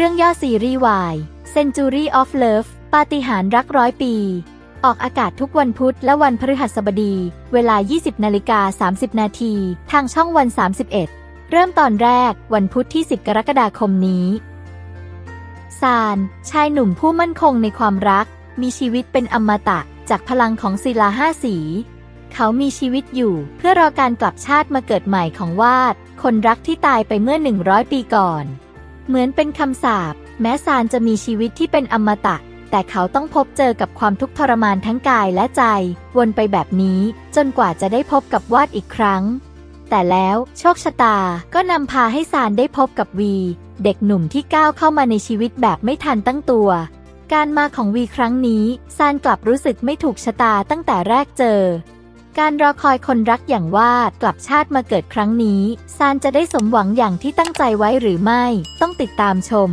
เรื่องย่อซีรีส์วาย Century of Love ปาฏิหาริย์รักร้อยปี ออกอากาศทุกวันพุธและวันพฤหัสบดี เวลา 20นาฬิกา30 นาทีทางช่องวัน 31 เริ่มตอนแรกวันพุธที่ 10 กรกฎาคมนี้ ซาน ชายหนุ่มผู้มั่นคงในความรัก มีชีวิตเป็นอมตะ จากพลังของศิลาห้าสี เขามีชีวิตอยู่เพื่อรอการกลับชาติมาเกิดใหม่ของวาด คนรักที่ตายไปเมื่อ 100 ปีก่อน เหมือนเป็นคำสาปแม้ซานจะมีชีวิตที่เป็นอมตะ แต่เขาต้องพบเจอกับความทุกข์ทรมานทั้งกายและใจ วนไปแบบนี้จนกว่าจะได้พบกับวาดอีกครั้ง แต่แล้วโชคชะตาก็นำพาให้ซานได้พบกับวี เด็กหนุ่มที่ก้าวเข้ามาในชีวิตแบบไม่ทันตั้งตัว การมาของวีครั้งนี้ซานกลับรู้สึกไม่ถูกชะตาตั้งแต่แรกเจอ การรอคอยคนรักอย่างวาดกลับชาติมาเกิดครั้งนี้ ซานจะได้สมหวังอย่างที่ตั้งใจไว้หรือไม่ ต้องติดตามชม